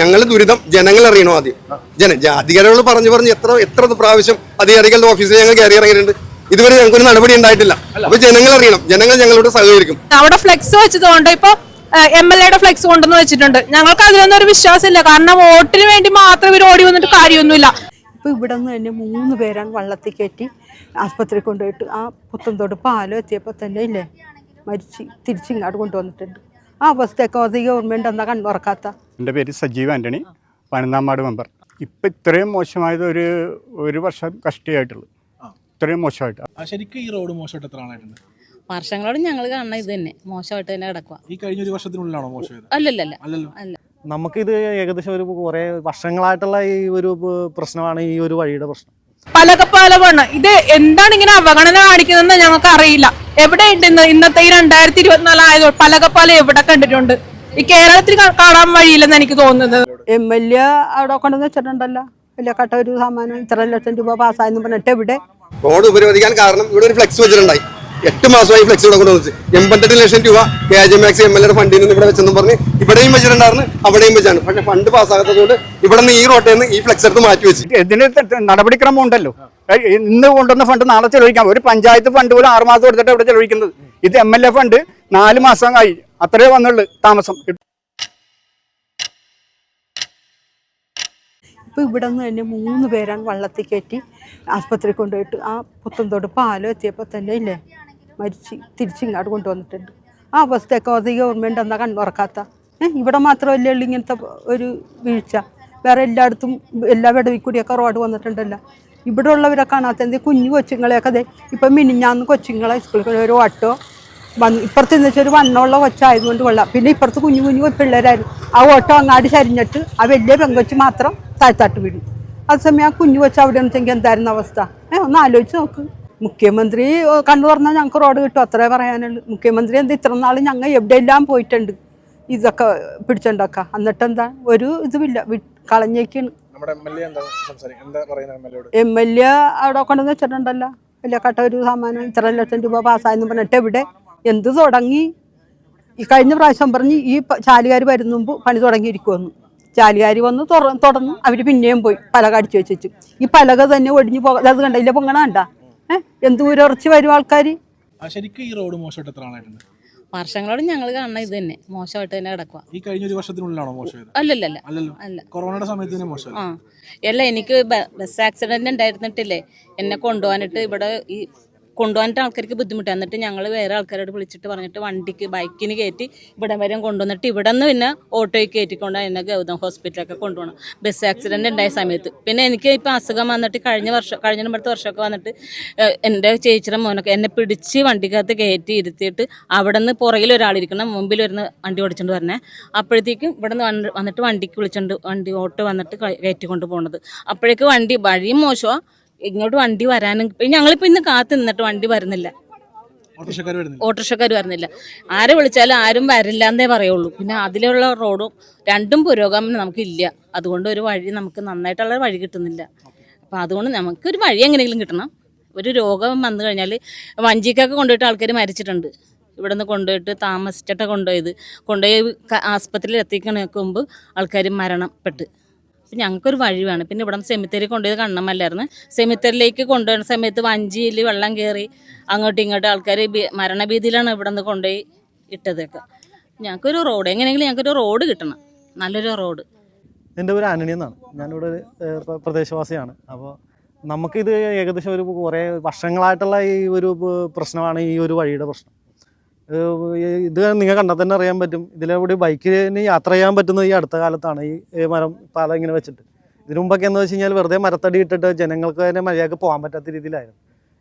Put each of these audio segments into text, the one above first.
ഞങ്ങൾ ദുരിതം ജനങ്ങൾ അറിയണോ ആദ്യം? ജന അധികാരികൾ പറഞ്ഞു പറഞ്ഞ് എത്ര എത്ര പ്രാവശ്യം അധികാരികളുടെ ഓഫീസിൽ ഞങ്ങൾ കയറി ഇറങ്ങിയിട്ടുണ്ട്. ഇതുവരെ ഞങ്ങൾക്ക് ഒരു നടപടി ഉണ്ടായിട്ടില്ല. അപ്പൊ ജനങ്ങൾ അറിയണം. ജനങ്ങൾ ഞങ്ങളോട് സഹകരിക്കും. അവിടെ ഫ്ലെക്സ് വെച്ചതുകൊണ്ട് ഇപ്പൊ എം എൽ എയുടെ ഫ്ലെക്സ് കൊണ്ടുവന്ന് വെച്ചിട്ടുണ്ട്. ഞങ്ങൾക്ക് അതിലൊന്നും ഒരു വിശ്വാസമില്ല. കാരണം വോട്ടിന് വേണ്ടി മാത്രം ഇവർ ഓടി വന്നിട്ട് കാര്യമൊന്നുമില്ല. ഇപ്പൊ ഇവിടെ നിന്ന് തന്നെ മൂന്ന് പേരാണ് വള്ളത്തിൽ കയറ്റി ആസ്പത്രി കൊണ്ടുപോയിട്ട് ആ പുത്തൻതോട് പാലം എത്തിയപ്പോൾ തന്നെ ഇല്ലേ? മരിച്ച് തിരിച്ചിങ്ങോട്ട് കൊണ്ടുവന്നിട്ടുണ്ട്. ആ അവസ്ഥയൊക്കെ അത് ഗവൺമെന്റ് ഗവൺമെന്റ് എന്താ കണ്ണുറക്കാത്ത? എന്റെ പേര് സജീവ് ആന്റണി പതിനൊന്നാം മെമ്പർ. ഇപ്പം ഇത്രയും മോശമായത് ഒരു ഒരു വർഷം കഷ്ടിയായിട്ടുള്ളൂ. ഇത്രയും മോശമായിട്ട്. ആ, ശരിക്കും ഈ റോഡ് മോശമായിട്ട് എത്ര ആളായിട്ടുണ്ട് വർഷങ്ങളോട് ഞങ്ങൾ കാണുന്ന ഇത് തന്നെ. മോശമായിട്ട് തന്നെ കിടക്കുക ഈ കഴിഞ്ഞ ഒരു വർഷത്തിനുള്ളിലാണോ മോശമായത്? അല്ലല്ലല്ല. അല്ലല്ലോ. അല്ല. നമുക്കിത് ഏകദേശം ഒരു കുറേ വർഷങ്ങളായിട്ടുള്ള ഈ ഒരു പ്രശ്നമാണ് ഈ ഒരു വഴിയുടെ പ്രശ്നം. പലകപ്പാലമാണ് ഇത് എന്താണ് ഇങ്ങനെ അവഗണന കാണിക്കുന്നതെന്ന് ഞങ്ങൾക്ക് അറിയില്ല എവിടെ ഉണ്ട് ഇന്നത്തെ ഈ രണ്ടായിരത്തി ഇരുപത്തിനാല് ആയത് പലകപ്പാലം എവിടെ കണ്ടിട്ടുണ്ട്? ഈ കേരളത്തിൽ കാണാൻ വഴിയില്ലെന്ന് എനിക്ക് തോന്നുന്നത്. എം എൽ എ അവിടെ കൊണ്ടുവന്ന് വെച്ചിട്ടുണ്ടല്ലോ. വലിയ കട്ട ഒരു സമ്മാനം ഇത്ര ലക്ഷം രൂപ പാസ്സായെന്ന് പറഞ്ഞിട്ട് എവിടെ റോഡ് ഉപരോധിക്കാൻ കാരണം ഇവിടെ ഒരു ഫ്ലെക്സ് വെച്ചിട്ടുണ്ടായി. എട്ട് മാസമായി ഫ്ലെക്സ് ഇവിടെ കൊണ്ടുവന്നിട്ട്. എൺപത്തെട്ട് ലക്ഷം രൂപ K J Max M L എയുടെ ഫണ്ടിൽ നിന്ന് ഇവിടെ വെച്ചെന്നും പറഞ്ഞ് ഇവിടെയും വെച്ചിട്ടുണ്ടായിരുന്നു അവിടെയും വെച്ചാണ്. പക്ഷെ ഫണ്ട് പാസ്സാകാത്തതുകൊണ്ട് ഇവിടെ നിന്ന് ഈ റോട്ടിൽ നിന്ന് ഈ ഫ്ലെക്സ് എടുത്ത് മാറ്റി വെച്ചു. ഇതിന് നടപടിക്രമം ഉണ്ടല്ലോ. ഇന്ന് കൊണ്ടുവന്ന ഫണ്ട് നാളെ ചെലവഴിക്കാം. ഒരു പഞ്ചായത്ത് ഫണ്ട് പോലും ആറ് മാസം എടുത്തിട്ട് ഇവിടെ ചെലവഴിക്കുന്നത്. ഇത് എം എൽ എ ഫണ്ട് നാല് മാസം ആയി അത്രേ വന്നുള്ളൂ താമസം. അപ്പോൾ ഇവിടെ നിന്ന് തന്നെ മൂന്ന് പേരാണ് വള്ളത്തിൽ കയറ്റി ആസ്പത്രി കൊണ്ടുപോയിട്ട് ആ പുത്തൻതോട് പാലം എത്തിയപ്പോൾ തന്നെ ഇല്ലേ? മരിച്ച് തിരിച്ചിങ്ങോട്ട് കൊണ്ടുവന്നിട്ടുണ്ട്. ആ അവസ്ഥയൊക്കെ അത് ഗവൺമെന്റ് എന്താ കണ്ണുറക്കാത്ത? ഇവിടെ മാത്രമല്ലേ ഉള്ളൂ ഇങ്ങനത്തെ ഒരു വീഴ്ച. വേറെ എല്ലായിടത്തും എല്ലാ വിടവിൽ കൂടിയൊക്കെ റോഡ് വന്നിട്ടുണ്ടല്ലോ. ഇവിടെ ഉള്ളവരെ കാണാത്ത എന്ത് കുഞ്ഞു കൊച്ചുങ്ങളെയൊക്കെ അതെ ഇപ്പം മിനിഞ്ഞാന്ന് കൊച്ചുങ്ങളെ സ്കൂളിൽ ഒരു ഓട്ടോ വന്ന് ഇപ്പുറത്ത് എന്ന് വെച്ചാൽ ഒരു വണ്ണമുള്ള കൊച്ചായതുകൊണ്ട് കൊള്ളാം. പിന്നെ ഇപ്പുറത്ത് കുഞ്ഞു കുഞ്ഞു പിള്ളേരായിരുന്നു. ആ ഓട്ടോ അങ്ങാടി ചരിഞ്ഞിട്ട് ആ വലിയ പെങ്കൊച്ച് മാത്രം താഴ്ത്താട്ട് വീഴും അതേസമയം ആ കുഞ്ഞു കൊച്ച അവിടെ വെച്ചെങ്കിൽ എന്തായിരുന്നു അവസ്ഥ? ഏ ഒന്ന് ആലോചിച്ച് നോക്ക്. മുഖ്യമന്ത്രി കണ്ണു പറഞ്ഞാൽ ഞങ്ങൾക്ക് റോഡ് കിട്ടും. അത്രേ പറയാനുള്ളൂ. മുഖ്യമന്ത്രി എന്താ ഇത്ര നാൾ ഞങ്ങൾ എവിടെയെല്ലാം പോയിട്ടുണ്ട്? ഇതൊക്കെ പിടിച്ചുണ്ടാക്കാം. എന്നിട്ട് എന്താ ഒരു ഇതുമില്ല. കളഞ്ഞേക്കാണ്. എൽ എം എൽ എ അവിടെ കൊണ്ടുവന്ന് വെച്ചിട്ടുണ്ടല്ലോ. വലിയ കട്ട ഒരു സാമാനം ഇത്ര ലക്ഷം രൂപ പാസ്സായെന്ന് പറഞ്ഞിട്ട് എവിടെ? എന്ത് തുടങ്ങി? ഈ കഴിഞ്ഞ പ്രാവശ്യം പറഞ്ഞ് ഈ ചാലുകാർ വരുന്ന മുമ്പ് പണി തുടങ്ങിയിരിക്കുമെന്ന് ചാലുകാർ വന്ന് തുറ തുടർന്ന് അവർ പിന്നെയും പോയി പലക അടിച്ചു വെച്ചു ഈ പലക തന്നെ ഒടിഞ്ഞു പോകാതെ അത് കണ്ടില്ല പൊങ്ങണ കണ്ട? ഏഹ് എന്ത് ഉരച്ച് വരും ആൾക്കാർ ആ ശരിക്കും ഈ റോഡ് മോശമായിട്ട് എത്ര ആളായിട്ടുണ്ട്? വർഷങ്ങളോട് ഞങ്ങൾ കാണുന്ന ഇത് തന്നെ. മോശമായിട്ട് തന്നെ കിടക്കുക ഈ കഴിഞ്ഞ ഒരു വർഷത്തിനുള്ളിലാണോ അല്ലല്ലോ. അല്ല. കൊറോണയുടെ സമയത്ത് തന്നെ മോശമായത്? ആ. അല്ല എനിക്ക് ബസ് ആക്സിഡന്റ് ഉണ്ടായിരുന്നിട്ടില്ലേ? എന്നെ കൊണ്ടുപോകാനിട്ട് ഇവിടെ ഈ കൊണ്ടുപോകാനിട്ട് ആൾക്കാർക്ക് ബുദ്ധിമുട്ടാണ് എന്നിട്ട് ഞങ്ങൾ വേറെ ആൾക്കാരോട് വിളിച്ചിട്ട് പറഞ്ഞിട്ട് വണ്ടിക്ക് ബൈക്കിന് കയറ്റി ഇവിടെ വരെ കൊണ്ടുവന്നിട്ട് ഇവിടെ നിന്ന് പിന്നെ ഓട്ടോയിൽ കയറ്റിക്കൊണ്ട് എന്നെ ഗൗതം ഹോസ്പിറ്റലൊക്കെ കൊണ്ടുപോകണം ബസ് ആക്സിഡന്റ് ഉണ്ടായ സമയത്ത്. പിന്നെ എനിക്ക് ഇപ്പോൾ അസുഖം വന്നിട്ട് കഴിഞ്ഞ വർഷം കഴിഞ്ഞ അടുത്ത വർഷമൊക്കെ വന്നിട്ട് എന്റെ ചേച്ചിയുടെ മോനൊക്കെ എന്നെ പിടിച്ച് വണ്ടിക്കകത്ത് കയറ്റി ഇരുത്തിയിട്ട് അവിടെ നിന്ന് പുറകിൽ ഒരാളിരിക്കണം മുമ്പിൽ വരുന്ന വണ്ടി ഓടിച്ചുകൊണ്ട് വരണേ. അപ്പോഴത്തേക്കും ഇവിടെ നിന്ന് വന്നിട്ട് വണ്ടിക്ക് വിളിച്ചുകൊണ്ട് വണ്ടി ഓട്ടോ വന്നിട്ട് കയറ്റിക്കൊണ്ട് പോണത്. അപ്പോഴേക്ക് വണ്ടി വഴിയും മോശമാണ് ഇങ്ങോട്ട് വണ്ടി വരാനും ഇപ്പം ഞങ്ങളിപ്പോൾ ഇന്ന് കാത്തു നിന്നിട്ട് വണ്ടി വരുന്നില്ല. ഓട്ടോറിക്ഷക്കാർ വരുന്നില്ല. ആരെ വിളിച്ചാലും ആരും വരില്ല എന്നേ പറയുള്ളൂ. പിന്നെ അതിലുള്ള റോഡും രണ്ടും പുരോഗമനം നമുക്കില്ല. അതുകൊണ്ട് ഒരു വഴി നമുക്ക് നന്നായിട്ടുള്ള വഴി കിട്ടുന്നില്ല. അപ്പം അതുകൊണ്ട് നമുക്ക് ഒരു വഴി എങ്ങനെയെങ്കിലും കിട്ടണം. ഒരു രോഗം വന്നു കഴിഞ്ഞാൽ വഞ്ചിക്കൊക്കെ കൊണ്ടുപോയിട്ട് ആൾക്കാർ മരിച്ചിട്ടുണ്ട്. ഇവിടെ നിന്ന് കൊണ്ടുപോയിട്ട് താമസിച്ചിട്ടൊക്കെ കൊണ്ടുപോയത്. കൊണ്ടുപോയി ആസ്പത്രിയിൽ എത്തിക്കണ മുമ്പ് ആൾക്കാർ മരണപ്പെട്ട്. അപ്പം ഞങ്ങൾക്കൊരു വഴി വേണം പിന്നെ ഇവിടെ സെമിത്തേരി കൊണ്ടുപോയത് കണ്ണമല്ലായിരുന്നു സെമിത്തേരിയിലേക്ക് കൊണ്ടുപോകുന്ന സമയത്ത് വഞ്ചിയിൽ വെള്ളം കയറി അങ്ങോട്ടും ഇങ്ങോട്ടും ആൾക്കാർ മരണഭീതിയിലാണ് ഇവിടെ നിന്ന് കൊണ്ടുപോയി ഇട്ടതൊക്കെ ഞങ്ങൾക്കൊരു റോഡ് എങ്ങനെയെങ്കിലും ഞങ്ങൾക്കൊരു റോഡ് കിട്ടണം. നല്ലൊരു റോഡ് എന്റെ ഒരു ആന്റണി എന്നാണ്. ഞാനിവിടെ ഒരു, പ്രദേശവാസിയാണ്. അപ്പോൾ നമുക്കിത് ഏകദേശം ഒരു കുറേ വർഷങ്ങളായിട്ടുള്ള ഈ ഒരു പ്രശ്നമാണ് ഈ ഒരു വഴിയുടെ പ്രശ്നം. ഇത് നിങ്ങൾ കണ്ടാൽ തന്നെ അറിയാൻ പറ്റും. ഇതിലൂടെ ബൈക്കിന് യാത്ര ചെയ്യാൻ പറ്റുന്നത് ഈ അടുത്ത കാലത്താണ് ഈ മരം പാല ഇങ്ങനെ വെച്ചിട്ട്. ഇതിനു മുമ്പൊക്കെ എന്ന് വെച്ച് കഴിഞ്ഞാൽ വെറുതെ മരത്തടി ഇട്ടിട്ട് ജനങ്ങൾക്ക് തന്നെ മര്യാദയ്ക്ക് പോകാൻ പറ്റാത്ത രീതിയിലായിരുന്നു.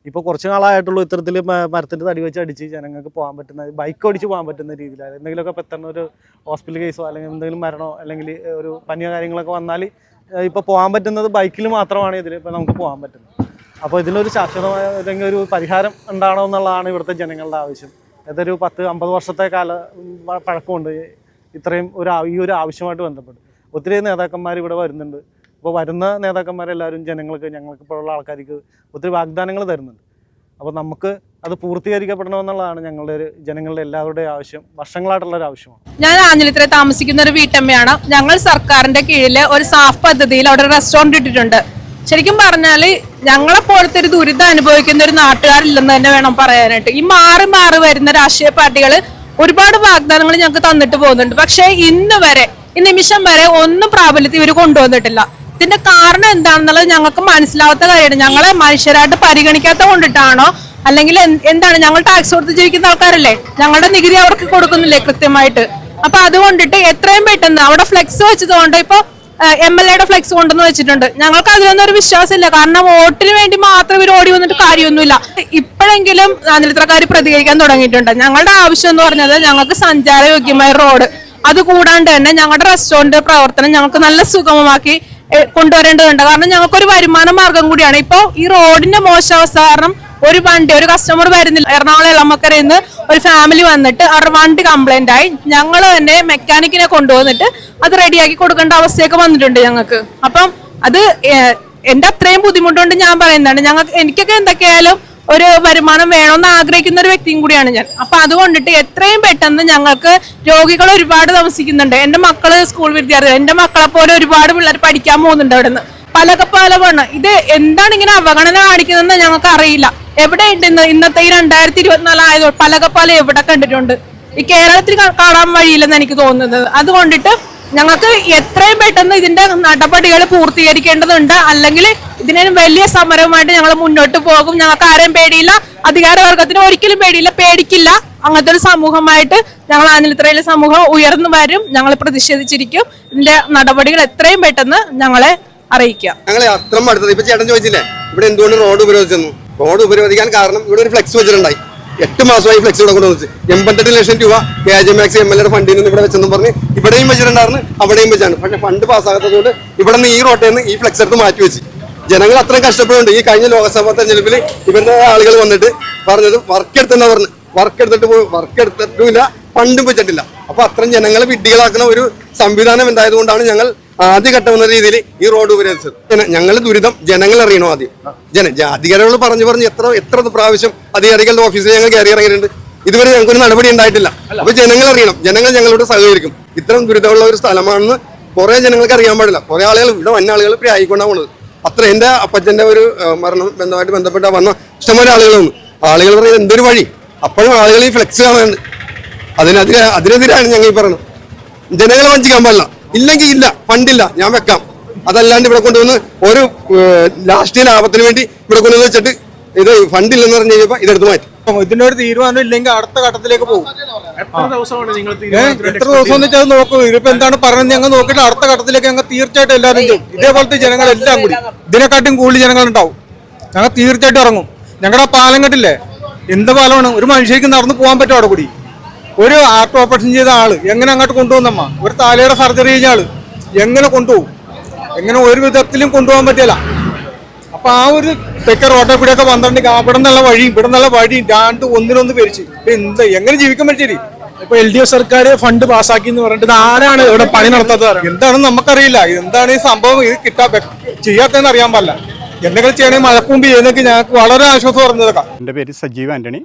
ഇപ്പോൾ കുറച്ച് നാളായിട്ടുള്ളൂ ഇത്തരത്തിൽ മരത്തിന്റെ തടി വെച്ച് അടിച്ച് ജനങ്ങൾക്ക് പോകാൻ പറ്റുന്ന ബൈക്ക് ഓടിച്ച് പോകാൻ പറ്റുന്ന രീതിയിലായിരുന്നു. എന്തെങ്കിലുമൊക്കെ പെട്ടെന്ന് ഒരു ഹോസ്പിറ്റൽ കേസോ അല്ലെങ്കിൽ എന്തെങ്കിലും മരണോ അല്ലെങ്കിൽ ഒരു പനിയോ കാര്യങ്ങളൊക്കെ വന്നാൽ ഇപ്പോൾ പോകാൻ പറ്റുന്നത് ബൈക്കിൽ മാത്രമാണ് ഇതിൽ ഇപ്പോൾ നമുക്ക് പോകാൻ പറ്റുന്നത്. അപ്പോൾ ഇതിനൊരു ശാശ്വതമായ അല്ലെങ്കിൽ ഒരു പരിഹാരം ഉണ്ടാണോ എന്നുള്ളതാണ് ഇവിടുത്തെ ജനങ്ങളുടെ ആവശ്യം. അതൊരു പത്ത് അമ്പത് വർഷത്തെ കാല പഴക്കമുണ്ട്. ഇത്രയും ഒരു ഈ ഒരു ആവശ്യമായിട്ട് ബന്ധപ്പെട്ട്. ഒത്തിരി നേതാക്കന്മാർ ഇവിടെ വരുന്നുണ്ട്. അപ്പോൾ വരുന്ന നേതാക്കന്മാരെല്ലാവരും ജനങ്ങൾക്ക് ഞങ്ങൾക്ക് ഇപ്പോഴുള്ള ആൾക്കാർക്ക് ഒത്തിരി വാഗ്ദാനങ്ങൾ തരുന്നുണ്ട്. അപ്പോൾ നമുക്ക് അത് പൂർത്തീകരിക്കപ്പെടണമെന്നുള്ളതാണ് ഞങ്ങളുടെ ഒരു ജനങ്ങളുടെ എല്ലാവരുടെയും ആവശ്യം വർഷങ്ങളായിട്ടുള്ള ഒരു ആവശ്യമാണ്. ഞാൻ ആഞ്ഞിലിത്ര താമസിക്കുന്ന ഒരു വീട്ടമ്മയാണ്. ഞങ്ങൾ സർക്കാരിന്റെ കീഴിൽ ഒരു സാഫ് പദ്ധതിയിൽ അവിടെ റെസ്റ്റോറന്റ് ഇട്ടിട്ടുണ്ട്. ശരിക്കും പറഞ്ഞാൽ ഞങ്ങളെ പോലത്തെ ഒരു ദുരിതം അനുഭവിക്കുന്ന ഒരു നാട്ടുകാരില്ലെന്ന് തന്നെ വേണം പറയാനായിട്ട്. ഈ മാറി മാറി വരുന്ന രാഷ്ട്രീയ പാർട്ടികൾ ഒരുപാട് വാഗ്ദാനങ്ങൾ ഞങ്ങൾക്ക് തന്നിട്ട് പോകുന്നുണ്ട്. പക്ഷേ ഇന്ന് വരെ ഈ നിമിഷം വരെ ഒന്നും പ്രാബല്യത്തിൽ ഇവർ കൊണ്ടുവന്നിട്ടില്ല. ഇതിന്റെ കാരണം എന്താണെന്നുള്ളത് ഞങ്ങൾക്ക് മനസ്സിലാവാത്ത കാര്യമാണ്. ഞങ്ങളെ മനുഷ്യരായിട്ട് പരിഗണിക്കാത്ത കൊണ്ടിട്ടാണോ? അല്ലെങ്കിൽ എന്താണ്? ഞങ്ങൾ ടാക്സ് കൊടുത്ത് ജീവിക്കുന്ന ആൾക്കാരല്ലേ? ഞങ്ങളുടെ നികുതി അവർക്ക് കൊടുക്കുന്നില്ലേ കൃത്യമായിട്ട്? അപ്പൊ അതുകൊണ്ടിട്ട് എത്രയും പെട്ടെന്ന് അവിടെ ഫ്ലെക്സ് വെച്ചതുകൊണ്ട് ഇപ്പൊ എം എൽ എയുടെ ഫ്ലെക്സ് കൊണ്ടെന്ന് വെച്ചിട്ടുണ്ട്. ഞങ്ങൾക്ക് അതിലൊന്നും ഒരു വിശ്വാസമില്ല. കാരണം വോട്ടിന് വേണ്ടി മാത്രം ഇവർ ഓടി വന്നിട്ട് കാര്യമൊന്നുമില്ല. ഇപ്പോഴെങ്കിലും അനിലത്രക്കാർ പ്രതികരിക്കാൻ തുടങ്ങിയിട്ടുണ്ട്. ഞങ്ങളുടെ ആവശ്യം എന്ന് പറഞ്ഞത് ഞങ്ങൾക്ക് സഞ്ചാരയോഗ്യമായ റോഡ് അത് കൂടാണ്ട് തന്നെ ഞങ്ങളുടെ റെസ്റ്റോറന്റ് പ്രവർത്തനം ഞങ്ങൾക്ക് നല്ല സുഗമമാക്കി കൊണ്ടുവരേണ്ടതുണ്ട്. കാരണം ഞങ്ങൾക്കൊരു വരുമാന മാർഗം കൂടിയാണ്. ഇപ്പോൾ ഈ റോഡിന്റെ മോശാവസ്ഥ കാരണം ഒരു വണ്ടി ഒരു കസ്റ്റമർ വരുന്നില്ല. എറണാകുളം എളമക്കരയിൽ നിന്ന് ഒരു ഫാമിലി വന്നിട്ട് അവരുടെ വണ്ടി കംപ്ലൈന്റ് ആയി. ഞങ്ങൾ തന്നെ മെക്കാനിക്കിനെ കൊണ്ടുവന്നിട്ട് അത് റെഡിയാക്കി കൊടുക്കേണ്ട അവസ്ഥയൊക്കെ വന്നിട്ടുണ്ട് ഞങ്ങൾക്ക്. അപ്പം അത് എന്റെ അത്രയും ബുദ്ധിമുട്ടുണ്ട് ഞാൻ പറയുന്നതാണ്. ഞങ്ങൾക്ക് എനിക്കൊക്കെ എന്തൊക്കെയായാലും ഒരു വരുമാനം വേണമെന്ന് ആഗ്രഹിക്കുന്ന ഒരു വ്യക്തിയും കൂടിയാണ് ഞാൻ. അപ്പൊ അതുകൊണ്ടിട്ട് എത്രയും പെട്ടെന്ന് ഞങ്ങൾക്ക് രോഗികൾ ഒരുപാട് താമസിക്കുന്നുണ്ട്. എന്റെ മക്കൾ സ്കൂൾ വിദ്യാർത്ഥികൾ എന്റെ മക്കളെ പോലെ ഒരുപാട് പിള്ളേർ പഠിക്കാൻ പോകുന്നുണ്ട് അവിടെ നിന്ന് പല പലകപ്പാലമാണ് ഇത് എന്താണ് ഇങ്ങനെ അവഗണന കാണിക്കുന്നതെന്ന് ഞങ്ങൾക്ക് അറിയില്ല എവിടെയുണ്ട് ഇന്ന് ഇന്നത്തെ ഈ രണ്ടായിരത്തി ഇരുപത്തിനാല് ആയത് പലകപ്പാല എവിടെ കണ്ടിട്ടുണ്ട്? ഈ കേരളത്തിൽ കാണാൻ വഴിയില്ലെന്ന് എനിക്ക് തോന്നുന്നത്. അതുകൊണ്ടിട്ട് ഞങ്ങൾക്ക് എത്രയും പെട്ടെന്ന് ഇതിന്റെ നടപടികൾ പൂർത്തീകരിക്കേണ്ടതുണ്ട്. അല്ലെങ്കിൽ ഇതിനെ വലിയ സമരവുമായിട്ട് ഞങ്ങൾ മുന്നോട്ട് പോകും. ഞങ്ങൾക്ക് ആരെയും പേടിയില്ല. അധികാരവർഗത്തിന് ഒരിക്കലും പേടിയില്ല പേടിക്കില്ല. അങ്ങനത്തെ ഒരു സമൂഹമായിട്ട് ഞങ്ങൾ ആനിലത്രയിലെ സമൂഹം ഉയർന്നു വരും. ഞങ്ങൾ പ്രതിഷേധിച്ചിരിക്കും. ഇതിന്റെ നടപടികൾ എത്രയും പെട്ടെന്ന് ഞങ്ങളെ അറിയിക്കാം ഞങ്ങളെ അത്ര ഇപ്പൊ ചേട്ടൻ ചോദിച്ചില്ലേ ഇവിടെ എന്തുകൊണ്ട് റോഡ് ഉപരോധിച്ചെന്നു? റോഡ് ഉപരോധിക്കാൻ കാരണം ഇവിടെ ഒരു ഫ്ലെക്സ് വെച്ചിട്ടുണ്ടായി. എട്ട് മാസമായി ഫ്ലെക്സ് ഇവിടെ കൊണ്ടുവന്നു എൺപത്തെട്ട് ലക്ഷം രൂപ K J Max M L എയുടെ ഫണ്ടിൽ നിന്ന് ഇവിടെ വെച്ചെന്നും പറഞ്ഞ് ഇവിടെയും വെച്ചിട്ടുണ്ടായിരുന്നു അവിടെയും വെച്ചാണ്. പക്ഷെ ഫണ്ട് പാസ്സാകാത്തതുകൊണ്ട് ഇവിടെ നിന്ന് ഈ റോട്ടിൽ നിന്ന് ഈ ഫ്ലെക്സ് എടുത്ത് മാറ്റി വെച്ച്. ജനങ്ങൾ അത്രയും കഷ്ടപ്പെടുന്നുണ്ട്. ഈ കഴിഞ്ഞ ലോക്സഭാ തെരഞ്ഞെടുപ്പിൽ ഇവരുടെ ആളുകൾ വന്നിട്ട് പറഞ്ഞത് വർക്ക് എടുത്തെന്നാ പറഞ്ഞു. വർക്ക് എടുത്തിട്ട് പോയി വർക്ക് എടുത്തിട്ടുമില്ല ഫണ്ടും വെച്ചിട്ടില്ല. അപ്പൊ അത്രയും ജനങ്ങളെ വിഡ്ഢികളാക്കുന്ന ഒരു സംവിധാനം ഉണ്ടായതുകൊണ്ടാണ് ഞങ്ങൾ ആദ്യഘട്ടം എന്ന രീതിയിൽ ഈ റോഡ് ഉപരോധിച്ചത്. ഞങ്ങൾ ദുരിതം ജനങ്ങൾ അറിയണോ ആദ്യം? ജന അധികാരികൾ പറഞ്ഞു പറഞ്ഞു എത്ര എത്ര പ്രാവശ്യം അധികാരികളുടെ ഓഫീസിൽ ഞങ്ങൾ കയറി ഇറങ്ങിയിട്ടുണ്ട്. ഇതുവരെ ഞങ്ങൾക്കൊരു നടപടി ഉണ്ടായിട്ടില്ല. അപ്പൊ ജനങ്ങൾ അറിയണം. ജനങ്ങൾ ഞങ്ങളോട് സഹകരിക്കും. ഇത്തരം ദുരിതമുള്ള ഒരു സ്ഥലമാണെന്ന് കുറെ ജനങ്ങൾക്ക് അറിയാൻ പാടില്ല. കുറെ ആളുകൾ ഇവിടെ വന്ന ആളുകൾ ഇപ്പം ആയിക്കൊണ്ടാണ് പോണത്. അത്ര എന്റെ അപ്പച്ചന്റെ ഒരു മരണം ബന്ധമായിട്ട് ബന്ധപ്പെട്ട വന്ന ഇഷ്ടംപോലെ ആളുകളൊന്നും ആളുകൾ പറയുന്നത് എന്തൊരു വഴി? അപ്പോഴും ആളുകൾ ഈ ഫ്ലെക്സ് കാണുന്നുണ്ട്. അതിനെതിരെ അതിനെതിരാണ് ഞങ്ങൾ ഈ പറയുന്നത് ജനങ്ങളെ വഞ്ചിക്കാൻ പാടില്ല. ഇല്ലെങ്കിൽ ഇല്ല ഫണ്ടില്ല ഞാൻ വെക്കാം. അതല്ലാണ്ട് ഇവിടെ കൊണ്ടുവന്ന് ഒരു ലാസ്റ്റ് രാഷ്ട്രീയ ലാഭത്തിന് വേണ്ടി ഇവിടെ കൊണ്ടുവന്ന് വെച്ചിട്ട് ഇത് ഫണ്ടില്ലെന്ന് പറഞ്ഞു കഴിഞ്ഞപ്പോ ഇതെടുത്ത് മാറ്റി. ഇതിനൊരു ഒരു തീരുമാനം ഇല്ലെങ്കിൽ അടുത്ത ഘട്ടത്തിലേക്ക് പോകും. എത്ര ദിവസമാണ് നിങ്ങൾ എത്ര ദിവസം വെച്ചാൽ നോക്കൂ. ഇതിപ്പോ എന്താണ് പറയുന്നത് ഞങ്ങൾ നോക്കിയിട്ട് അടുത്ത ഘട്ടത്തിലേക്ക് ഞങ്ങൾ തീർച്ചയായിട്ടും എല്ലാവരും ചെയ്യും ഇതേപോലത്തെ ജനങ്ങളെല്ലാം കൂടി. ഇതിനെക്കാട്ടും കൂടുതൽ ജനങ്ങളുണ്ടാവും. ഞങ്ങൾ തീർച്ചയായിട്ടും ഇറങ്ങും. ഞങ്ങളുടെ പാലം കെട്ടില്ലേ? എന്ത് പാലമാണ്? ഒരു മനുഷ്യർക്ക് നടന്നു പോകാൻ പറ്റും അവിടെ കൂടി. ഒരു ആർട്ട് ഓപ്പറേഷൻ ചെയ്ത ആൾ എങ്ങനെ അങ്ങോട്ട് കൊണ്ടുപോകുന്നമ്മ? ഒരു തലയുടെ സർജറി കഴിഞ്ഞ ആൾ എങ്ങനെ കൊണ്ടുപോകും? എങ്ങനെ ഒരു വിധത്തിലും കൊണ്ടുപോകാൻ പറ്റില്ല. അപ്പൊ ആ ഒരു തെക്ക റോട്ടെ ഒക്കെ പന്ത്രണ്ട് അവിടെ നിന്നുള്ള വഴിയും ഇവിടെ നിന്നുള്ള വഴിയും രണ്ട് ഒന്നിനൊന്ന് പേരിച്ച് ഇപ്പൊ എന്ത് എങ്ങനെ ജീവിക്കാൻ പറ്റി ഇപ്പൊ എൽ ഡി എഫ് സർക്കാർ ഫണ്ട് പാസ്സാക്കി എന്ന് പറഞ്ഞിട്ട് ആരാണ് ഇവിടെ പണി നടത്താത്തത് എന്താണ് എന്താണെന്ന് നമുക്കറിയില്ല. എന്താണ് ഈ സംഭവം? ഇത് കിട്ടാ ചെയ്യാത്തതെന്ന് അറിയാൻ പാടില്ല. എന്തെങ്കിലും ചെയ്യണേ മഴക്കൂമ്പ് ചെയ്യുന്നെങ്കിൽ ഞങ്ങൾക്ക് വളരെ ആശ്വാസം പറഞ്ഞതൊക്കെ. എന്റെ പേര് സജീവ് ആന്റണി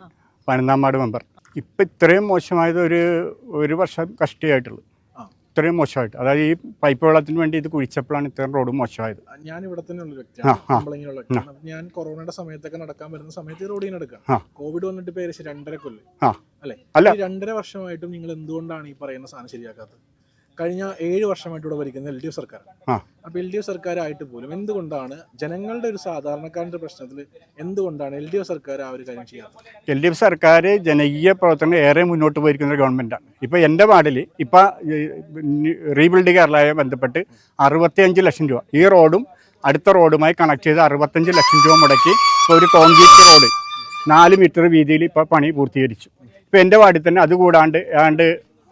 പതിനൊന്നാം വാർഡ് മെമ്പർ. ഇപ്പം ഇത്രയും മോശമായത് ഒരു ഒരു വർഷം കഷ്ടിയായിട്ടുള്ളൂ. ഇത്രയും മോശമായിട്ട്. അതായത് ഈ പൈപ്പ് വെള്ളത്തിന് വേണ്ടി ഇത് കുഴിച്ചപ്പോഴാണ് ഇത്രയും റോഡ് മോശമായത്. ഞാൻ ഇവിടെ തന്നെ ഉള്ള വ്യക്തിയാണ്. ഞാൻ കൊറോണയുടെ സമയത്തൊക്കെ നടക്കാൻ വരുന്ന സമയത്ത് റോഡ് നടക്കുക കോവിഡ് വന്നിട്ട് പേര് രണ്ടര കൊല്ലം. അല്ലെ? രണ്ടര വർഷമായിട്ടും നിങ്ങൾ എന്തുകൊണ്ടാണ് ഈ പറയുന്ന സാധനം ശരിയാക്കാത്തത്? കഴിഞ്ഞ ഏഴ് വർഷമായിട്ട് ഇവിടെ ഭരിക്കുന്ന എൽ ഡി എഫ് സർക്കാർ. അപ്പൊ എൽ ഡി എഫ് സർക്കാരായിട്ട് പോലും എന്തുകൊണ്ടാണ് ജനങ്ങളുടെ ഒരു സാധാരണക്കാരന്റെ പ്രശ്നത്തിൽ എന്തുകൊണ്ടാണ് എൽ ഡി എഫ് സർക്കാർ ആ ഒരു കാര്യം ചെയ്യാത്തത്? എൽ ഡി എഫ് സർക്കാർ ജനകീയ പ്രവർത്തനങ്ങൾ ഏറെ മുന്നോട്ട് പോയിരിക്കുന്ന ഒരു ഗവൺമെന്റാണ് ഇപ്പൊ എന്റെ വാർഡിൽ ഇപ്പൊ റീബിൽഡ് കേരളമായി ബന്ധപ്പെട്ട് അറുപത്തിയഞ്ച് ലക്ഷം രൂപ. ഈ റോഡും അടുത്ത റോഡുമായി കണക്ട് ചെയ്ത് അറുപത്തഞ്ച് ലക്ഷം രൂപ മുടക്കി ഇപ്പോൾ ഒരു കോൺക്രീറ്റ് റോഡ് നാല് മീറ്റർ വീതിയിൽ ഇപ്പോൾ പണി പൂർത്തീകരിച്ചു. ഇപ്പോൾ എന്റെ വാർഡിൽ തന്നെ അതുകൂടാണ്ട് ഏതാണ്ട്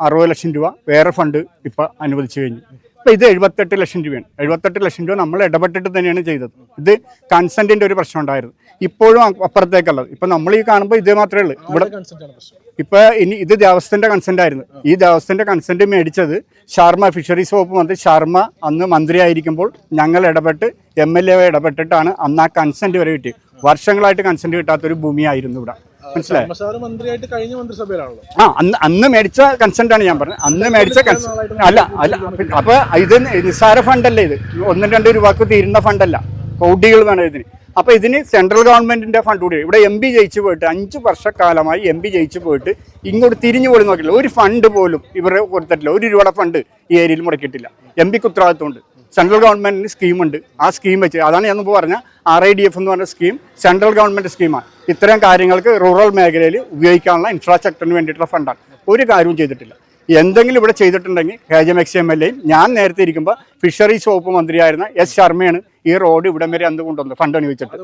അറുപത് ലക്ഷം രൂപ വേറെ ഫണ്ട് ഇപ്പോൾ അനുവദിച്ചു കഴിഞ്ഞു. അപ്പോൾ ഇത് എഴുപത്തെട്ട് ലക്ഷം രൂപയാണ്. എഴുപത്തെട്ട് ലക്ഷം രൂപ നമ്മൾ ഇടപെട്ടിട്ട് തന്നെയാണ് ചെയ്തത്. ഇത് കൺസെന്റിന്റെ ഒരു പ്രശ്നം ഉണ്ടായിരുന്നു. ഇപ്പോഴും അപ്പുറത്തേക്കുള്ളത് ഇപ്പം നമ്മൾ ഈ കാണുമ്പോൾ ഇതേ മാത്രമേ ഉള്ളൂ. ഇവിടെ ഇപ്പോൾ ഇപ്പൊ ഇനി ഇത് ദേവസ്ഥന്റെ കൺസെന്റ് ആയിരുന്നു. ഈ ദേവസ്ഥന്റെ കൺസെന്റ് മേടിച്ചത് ശർമ്മ ഫിഷറീസ് വകുപ്പ് മന്ത്രി ശർമ്മ അന്ന് മന്ത്രിയായിരിക്കുമ്പോൾ ഞങ്ങൾ ഇടപെട്ട് എം എൽ എ ഇടപെട്ടിട്ടാണ് അന്ന് ആ കൺസെന്റ് വരെ കിട്ടിയത്. വർഷങ്ങളായിട്ട് കൺസെന്റ് കിട്ടാത്തൊരു ഭൂമിയായിരുന്നു ഇവിടെ. മനസ്സിലായോ? മന്ത്രിയായിട്ട് കഴിഞ്ഞ മന്ത്രിസഭയിലാണല്ലോ. ആ അന്ന് അന്ന് മേടിച്ച കൺസെന്റ് ആണ് ഞാൻ പറഞ്ഞത്. അന്ന് മേടിച്ച കൺസെന്റ് അല്ല അല്ല അപ്പൊ ഇത് നിസ്സാര ഫണ്ടല്ല ഇത്? ഒന്നും രണ്ട് രൂപക്ക് തീരുന്ന ഫണ്ടല്ല. കോടികൾ വേണം ഇതിന്. അപ്പൊ ഇതിന് സെൻട്രൽ ഗവൺമെന്റിന്റെ ഫണ്ട് കൂടി. ഇവിടെ എം പി ജയിച്ചു പോയിട്ട് അഞ്ച് വർഷക്കാലമായി എം പി ജയിച്ചു പോയിട്ട് ഇങ്ങോട്ട് തിരിഞ്ഞു പോലും നോക്കില്ല. ഒരു ഫണ്ട് പോലും ഇവരെ കൊടുത്തിട്ടില്ല. ഒരു രൂപയുടെ ഫണ്ട് ഈ ഏരിയയിൽ മുടക്കിയിട്ടില്ല. എം പിക്ക് ഉത്തരവാദിത്വമുണ്ട്. സെൻട്രൽ ഗവൺമെന്റിന് സ്കീമുണ്ട്. ആ സ്കീം വെച്ച് അതാണ് ഞാൻ മുമ്പ് പറഞ്ഞ ആർ ഐ ഡി എഫ് എന്ന് പറഞ്ഞ സ്കീം സെൻട്രൽ ഗവൺമെന്റ് സ്കീമാണ്. ഇത്തരം കാര്യങ്ങൾക്ക് റൂറൽ മേഖലയിൽ ഉപയോഗിക്കാനുള്ള ഇൻഫ്രാസ്ട്രക്ചറിന് വേണ്ടിയിട്ടുള്ള ഫണ്ടാണ് ഒരു കാര്യവും ചെയ്തിട്ടില്ല. എന്തെങ്കിലും ഇവിടെ ചെയ്തിട്ടുണ്ടെങ്കിൽ K J ex M L എയും ഞാൻ നേരത്തെ ഇരിക്കുമ്പോൾ ഫിഷറീസ് വകുപ്പ് മന്ത്രിയായിരുന്ന എസ് ശർമ്മയാണ് ഈ റോഡ് ഇവിടം വരെ അന്ന് കൊണ്ടുവന്നത് ഫണ്ട് അനുവദിച്ചിട്ട്.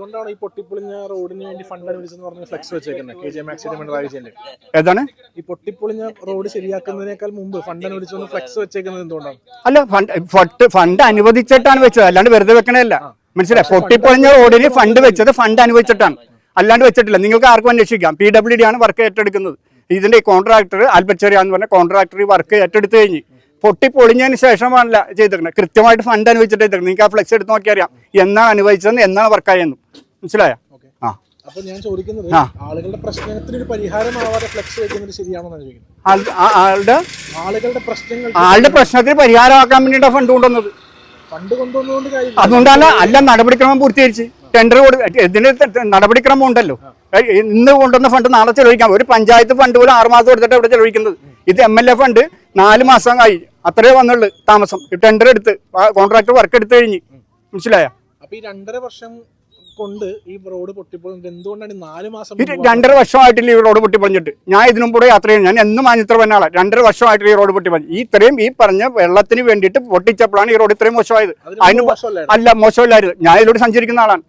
ഏതാണ്? ഈ പൊട്ടിപ്പൊളിഞ്ഞ റോഡ് ശരിയാക്കുന്നതിനേക്കാൾ മുമ്പ് ഫണ്ട് അനുവദിച്ചു ഫ്ലെക്സ് വെച്ചേക്കുന്നത് എന്തുകൊണ്ടാണ്? അല്ല ഫണ്ട് ഫണ്ട് ഫണ്ട് അനുവദിച്ചിട്ടാണ് വെച്ചത് അല്ലാണ്ട് വെറുതെ വെക്കണല്ല മനസ്സിലായി? പൊട്ടിപ്പൊളിഞ്ഞ റോഡിന് ഫണ്ട് വെച്ചത് ഫണ്ട് അനുവദിച്ചിട്ടാണ്. അല്ലാണ്ട് വെച്ചിട്ടില്ല. നിങ്ങൾക്ക് ആർക്കും അന്വേഷിക്കാം. പി ഡബ്ല്യു ഡി ആണ് വർക്ക് ഏറ്റെടുക്കുന്നത്. ഇതിന്റെ കോൺട്രാക്ടർ ആൽബച്ചേറിയ എന്ന് പറഞ്ഞ കോൺട്രാക്ടർ ഈ വർക്ക് ഏറ്റെടുത്ത് കഴിഞ്ഞ് പൊട്ടി പൊളിഞ്ഞതിന് ശേഷമാണല്ല ചെയ്തിരുന്നത്. കൃത്യമായിട്ട് ഫണ്ട് അനുവദിച്ചിട്ട് ചെയ്തിരിക്കുന്നത് നിങ്ങൾക്ക് ആ ഫ്ലെക്സ് എടുത്ത് നോക്കി അറിയാം എന്നാണ് അനുവദിച്ചതെന്ന് എന്നാണ് വർക്കായെന്നും മനസ്സിലായോ? ആ. അപ്പൊ ഞാൻ ചോദിക്കുന്നത് ആളുകളുടെ പ്രശ്നത്തിന് ഒരു പരിഹാരമാവാതെ ഫ്ലെക്സ് വെക്കുന്നത് ആളുടെ? ആളുകളുടെ പ്രശ്നങ്ങൾ ആളുടെ പ്രശ്നത്തിന് പരിഹാരമാക്കാൻ വേണ്ടിയിട്ടാണ് ഫണ്ട് കൊണ്ടുവന്നത്. ഫണ്ട് കൊണ്ടുവന്നുകൊണ്ട് അതുകൊണ്ടല്ല അല്ല നടപടിക്രമം പൂർത്തീകരിച്ച്. ടെൻഡർ കൊടു ഇതിന് നടപടിക്രമം ഉണ്ടല്ലോ. ഇന്ന് കൊണ്ടുവന്ന ഫണ്ട് നാളെ ചെലവഴിക്കാം. ഒരു പഞ്ചായത്ത് ഫണ്ട് പോലും ആറ് മാസം എടുത്തിട്ട് ഇവിടെ ചെലവഴിക്കുന്നത്. ഇത് എം എൽ എ ഫണ്ട് നാല് മാസം ആയി അത്രേ വന്നുള്ളൂ താമസം. ടെൻഡർ എടുത്ത് കോൺട്രാക്ട് വർക്ക് എടുത്തു കഴിഞ്ഞ്. മനസ്സിലായ? അപ്പൊ ഈ രണ്ടര വർഷം കൊണ്ട് ഈ റോഡ് പൊട്ടി എന്തുകൊണ്ടാണ് നാല് മാസം ഇത് രണ്ടര വർഷമായിട്ടില്ല ഈ റോഡ് പൊട്ടിപ്പൊളിഞ്ഞിട്ട് ഞാൻ ഇതിനും കൂടെ യാത്ര ചെയ്യുന്നു ഞാൻ എന്നും മാഞ്ഞിത്ര വന്നാളെ രണ്ടര വർഷമായിട്ടില്ല ഈ റോഡ് പൊട്ടിപ്പൊളിഞ്ഞു ഈ ഇത്രയും ഈ പറഞ്ഞ വെള്ളത്തിന് വേണ്ടിയിട്ട് പൊട്ടിച്ചപ്പോഴാണ് ഈ റോഡ് ഇത്രയും മോശമായത്. അതിന് അല്ല മോശമില്ലായിരുന്നു. ഞാൻ ഇതിലൂടെ സഞ്ചരിക്കുന്ന ആളാണ്.